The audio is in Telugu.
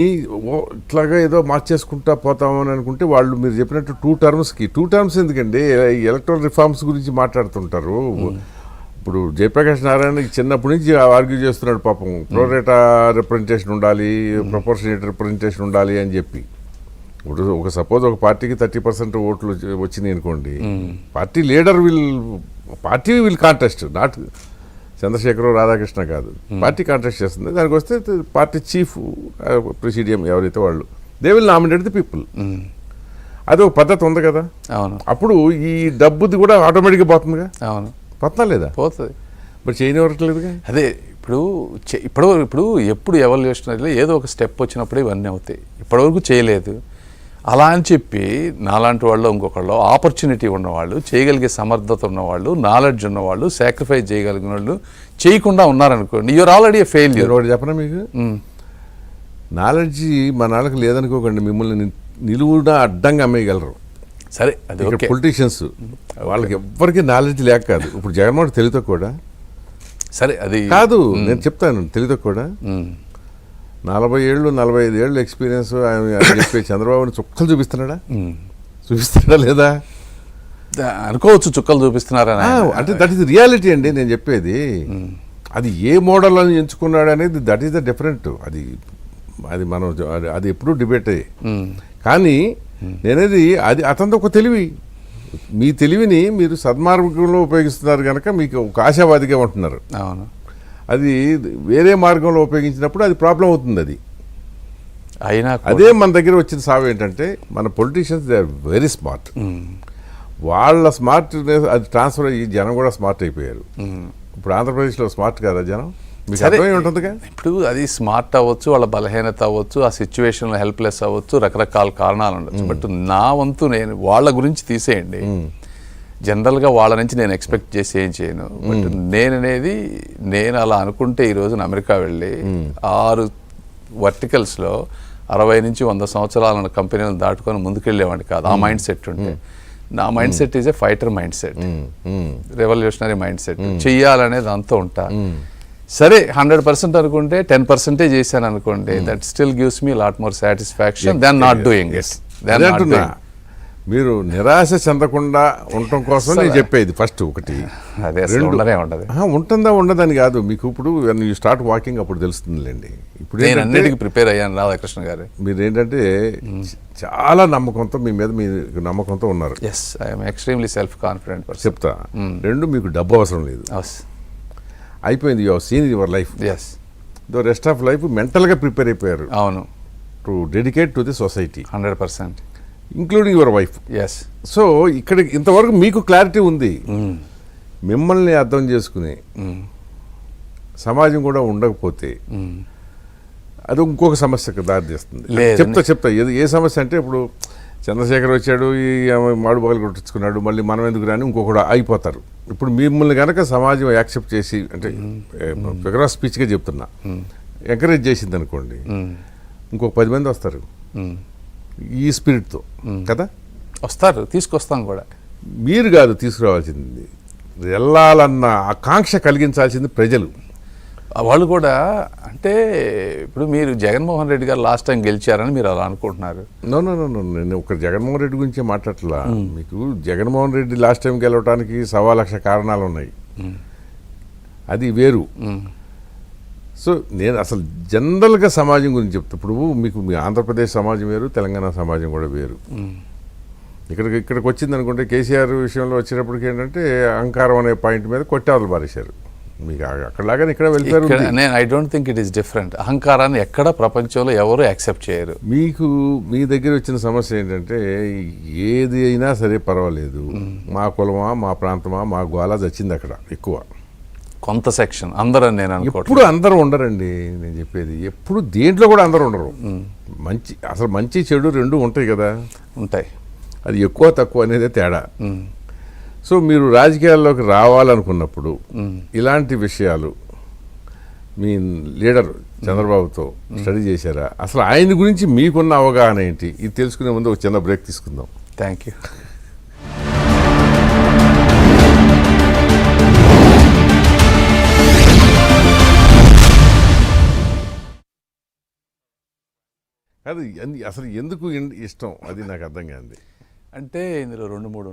ఈ ఇట్లాగా ఏదో మార్చేసుకుంటా పోతామని అనుకుంటే వాళ్ళు మీరు చెప్పినట్టు టూ టర్మ్స్కి టూ టర్మ్స్ ఎందుకండి? ఎలక్ట్రల్ రిఫార్మ్స్ గురించి మాట్లాడుతుంటారు. ఇప్పుడు జయప్రకాష్ నారాయణ చిన్నప్పటి నుంచి ఆర్గ్యూ చేస్తున్నాడు పాపం. ప్రోరేటా రిప్రజెంటేషన్ ఉండాలి ప్రపోర్షనేట్ రిప్రజెంటేషన్ ఉండాలి అని చెప్పి. ఇప్పుడు ఒక సపోజ్ ఒక పార్టీకి థర్టీ పర్సెంట్ ఓట్లు వచ్చి- వచ్చినాయి అనుకోండి. Party leader will party will contest not Chandrashekar Radhakrishna కాదు. పార్టీ కాంటెస్ట్ చేస్తుంది. దానికి వస్తే పార్టీ చీఫ్ ప్రెసిడియం ఎవరైతే వాళ్ళు. They will nominate the people అది ఒక పద్ధతి ఉంది కదా. అవును. అప్పుడు ఈ డబ్బుది కూడా ఆటోమేటిక్గా పోతుందిగా? అవును. పోతున్నా లేదా? పోతుంది. మరి చేయనివ్వట్లేదుగా? అదే ఇప్పుడు చే- ఇప్పుడు ఇప్పుడు ఎప్పుడు ఎవల్యూషన్ ఏదో ఒక స్టెప్ వచ్చినప్పుడు ఇవన్నీ అవుతాయి. ఇప్పటివరకు చేయలేదు. అలా అని చెప్పి నాలాంటి వాళ్ళు ఇంకొకళ్ళు ఆపర్చునిటీ ఉన్నవాళ్ళు చేయగలిగే సమర్థత ఉన్నవాళ్ళు నాలెడ్జ్ ఉన్నవాళ్ళు సాక్రిఫైస్ చేయగలిగిన వాళ్ళు చేయకుండా ఉన్నారనుకోండి యూఆర్ ఆల్రెడీ ఫెయిల్యూర్ మీరు ఒకటి చెప్పనా మీకు? నాలెడ్జ్ మా నాన్నకు లేదనుకోకండి మిమ్మల్ని నిలువునా అడ్డంగా అమ్మేయగలరు. సరే అది పొలిటీషియన్స్ వాళ్ళకి ఎవ్వరికి నాలెడ్జ్ లేక కాదు. ఇప్పుడు జగన్మోహన్ తెలివితో కూడా. సరే అది కాదు నేను చెప్తాను తెలివితో కూడా. నలభై ఏళ్ళు నలభై ఐదు ఏళ్ళు ఎక్స్పీరియన్స్ ఆయన చెప్పే చంద్రబాబుని చుక్కలు చూపిస్తున్నాడా. చూపిస్తున్నాడా లేదా? అనుకోవచ్చు చుక్కలు చూపిస్తున్నారని ఆయన. అంటే దట్ ఈస్ రియాలిటీ అండి నేను చెప్పేది. అది ఏ మోడల్ అని ఎంచుకున్నాడు అనేది దట్ ఈస్ ద డిఫరెంట్ అది అది మనం అది- ఎప్పుడూ డిబేట్ అయ్యి. కానీ నేనేది అది అతనిది ఒక తెలివి. మీ తెలివిని మీరు సద్మార్గంలో ఉపయోగిస్తున్నారు కనుక మీకు ఒక ఆశావాదిగా ఉంటున్నారు. అవును. అది వేరే మార్గంలో ఉపయోగించినప్పుడు అది ప్రాబ్లం అవుతుంది అది. అయినా అదే మన దగ్గర వచ్చిన సాగు ఏంటంటే మన politicians they are very smart. వాళ్ళ స్మార్ట్ అది ట్రాన్స్ఫర్ అయ్యి జనం కూడా స్మార్ట్ అయిపోయారు. ఇప్పుడు ఆంధ్రప్రదేశ్లో స్మార్ట్ కదా జనం? ఉంటుందిగా? ఇప్పుడు అది స్మార్ట్ అవ్వచ్చు వాళ్ళ బలహీనత అవ్వచ్చు ఆ సిచ్యువేషన్లో హెల్ప్లెస్ అవ్వచ్చు రకరకాల కారణాలు ఉండొచ్చు. బట్ నా వంతు నేను వాళ్ళ గురించి తీసేయండి. జనరల్గా వాళ్ళ నుంచి నేను ఎక్స్పెక్ట్ చేసి ఏం చేయను. బట్ నేననేది నేను అలా అనుకుంటే ఈ రోజున అమెరికా వెళ్ళి ఆరు వర్టికల్స్లో అరవై నుంచి వంద సంవత్సరాల కంపెనీలను దాటుకొని ముందుకెళ్ళేవాడిని కాదు. ఆ మైండ్ సెట్ ఉంటే. నా mind set is a fighter mind set. Revolutionary mind set. చెయ్యాలనేది అంతా ఉంటా. సరే హండ్రెడ్ పర్సెంట్ అనుకుంటే టెన్ పర్సెంటే చేశాను అనుకోండి that still gives me lot more satisfaction then not doing it. అదే అంటున్నా. మీరు నిరాశ చెందకుండా ఉండటం కోసం నేను చెప్పేది ఫస్ట్ ఒకటి. అదే. ఉండనే ఉండదు. ఉంటుందా ఉండదని కాదు. మీకు ఇప్పుడు యూ స్టార్ట్ వాకింగ్ అప్పుడు తెలుస్తుందిలేండి. ఇప్పుడు నేను అన్నిటికీ ప్రిపేర్ అయ్యాను రాధాకృష్ణ గారు. మీరు ఏంటంటే చాలా నమ్మకంతో మీ మీద మీ నమ్మకంతో ఉన్నారు. Yes I'm extremely self confident చెప్తా. రెండు మీకు డబ్బు అవసరం లేదు. అయిపోయింది your scene your life as though rest of life మెంటల్గా ప్రిపేర్ అయిపోయారు. అవును. To dedicate to the society hundred percent including your wife yes so ఇక్కడ ఇంతవరకు మీకు క్లారిటీ ఉంది. మిమ్మల్ని అర్థం చేసుకుని సమాజం కూడా ఉండకపోతే అది ఇంకొక సమస్యకు దారితీస్తుంది. చెప్తా చెప్తా. ఏది ఏ సమస్య అంటే ఇప్పుడు చంద్రశేఖర్ వచ్చాడు ఈ ఆమె మాడు బగలు కొట్టించుకున్నాడు మళ్ళీ మనం ఎందుకు రాని ఇంకొకడు అయిపోతారు. ఇప్పుడు మిమ్మల్ని కనుక సమాజం యాక్సెప్ట్ చేసి అంటే ఫిగర్ ఆఫ్ స్పీచ్గా చెప్తున్నా ఎంకరేజ్ చేసింది అనుకోండి ఇంకొక పది మంది వస్తారు. ఈ స్పిరిట్తో కదా? వస్తారు తీసుకొస్తాం కూడా. మీరు కాదు తీసుకురావాల్సింది. వెళ్ళాలన్న ఆకాంక్ష కలిగించాల్సింది ప్రజలు. వాళ్ళు కూడా అంటే ఇప్పుడు మీరు జగన్మోహన్ రెడ్డి గారు లాస్ట్ టైం గెలిచారని మీరు అలా అనుకుంటున్నారు. నో నో నో నో నేను ఒక జగన్మోహన్ రెడ్డి గురించి మాట్లాడట్లా. మీకు జగన్మోహన్ రెడ్డి లాస్ట్ టైం గెలవడానికి సవా లక్ష కారణాలు ఉన్నాయి అది వేరు. సో నేను అసలు జనరల్గా సమాజం గురించి చెప్తా. ఇప్పుడు మీకు మీ ఆంధ్రప్రదేశ్ సమాజం వేరు తెలంగాణ సమాజం కూడా వేరు. ఇక్కడికి ఇక్కడికి వచ్చింది అనుకుంటే కేసీఆర్ విషయంలో వచ్చేటప్పటికి ఏంటంటే అహంకారం అనే పాయింట్ మీద కొట్టావలు పారేశారు. మీకు అక్కడలాగానే ఇక్కడ వెళ్తారు నేను I don't think it is different అహంకారాన్ని ఎక్కడ ప్రపంచంలో ఎవరు యాక్సెప్ట్ చేయరు. మీకు మీ దగ్గర వచ్చిన సమస్య ఏంటంటే ఏది అయినా సరే పర్వాలేదు. మా కులమా మా ప్రాంతమా మా గోళ చచ్చింది అక్కడ ఎక్కువ. కొంత సెక్షన్. అందరని నేను ఎప్పుడు అందరూ ఉండరండి నేను చెప్పేది. ఎప్పుడు దేంట్లో కూడా అందరూ ఉండరు. మంచి అసలు మంచి చెడు రెండు ఉంటాయి కదా. ఉంటాయి. అది ఎక్కువ తక్కువ అనేదే తేడా. సో మీరు రాజకీయాల్లోకి రావాలనుకున్నప్పుడు ఇలాంటి విషయాలు మీ లీడర్ చంద్రబాబుతో స్టడీ చేశారా? అసలు ఆయన గురించి మీకున్న అవగాహన ఏంటి? ఇది తెలుసుకునే ముందు ఒక చిన్న బ్రేక్ తీసుకుందాం. Thank you. కాదు అసలు ఎందుకు ఇష్టం? అది నాకు అర్థం కాంది. అంటే ఇందులో రెండు మూడు